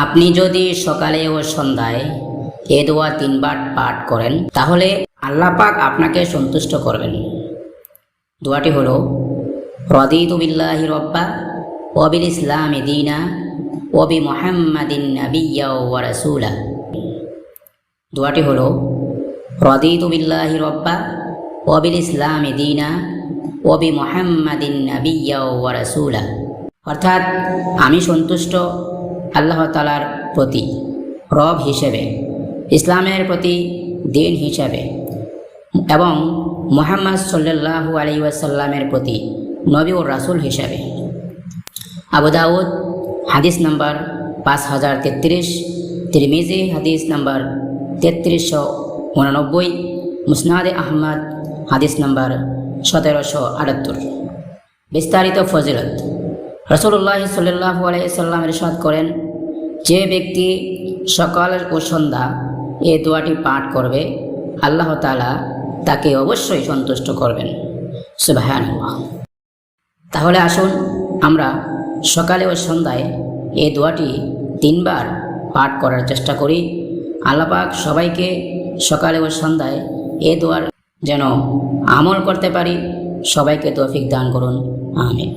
আপনি যদি সকালে ও সন্ধ্যায় এ দোয়া তিনবার পাঠ করেন, তাহলে আল্লাহ পাক আপনাকে সন্তুষ্ট করবেন। দোয়াটি হল, রদিতু বিল্লাহি রব্বা ওবিল ইসলাম দিনা ওবি মোহাম্মদিন নাবিয়্যা ওয়া রাসূলা। দোয়াটি হল, রদিতু বিল্লাহি রব্বা ওবিল ইসলাম দিনা ওবি মোহাম্মদিন নাবিয়্যা ওয়া রাসূলা। অর্থাৎ আমি সন্তুষ্ট আল্লাহ তালার প্রতি, রব হিসেবে, ইসলামের প্রতি দিন হিসাবে এবং মোহাম্মদ সাল্লাল্লাহু আলী ওয়াসাল্লামের প্রতি নবী ও রাসুল হিসাবে। আবু দাউদ, হাদিস নাম্বার পাঁচ হাজার তেত্রিশ, তিরমিজি, হাদিস নাম্বার তেত্রিশশো উননব্বই, মুসনাদে আহমদ, হাদিস নাম্বার সতেরোশো আটাত্তর। বিস্তারিত ফজিলত। রসুল্লাহ সাল্লাহ আলাইসাল্লাম ইরশাদ করেন, যে ব্যক্তি সকাল ও সন্ধ্যা এ দোয়াটি পাঠ করবে, আল্লাহ তালা তাকে অবশ্যই সন্তুষ্ট করবেন। সুবাহান তাহলে আসুন আমরা সকালে ও সন্ধ্যায় এই দোয়াটি তিনবার পাঠ করার চেষ্টা করি। আল্লাপাক সবাইকে সকালে ও সন্ধ্যায় এ দোয়ার যেন আমল করতে পারি, সবাইকে তৌফিক দান করুন। আমিন।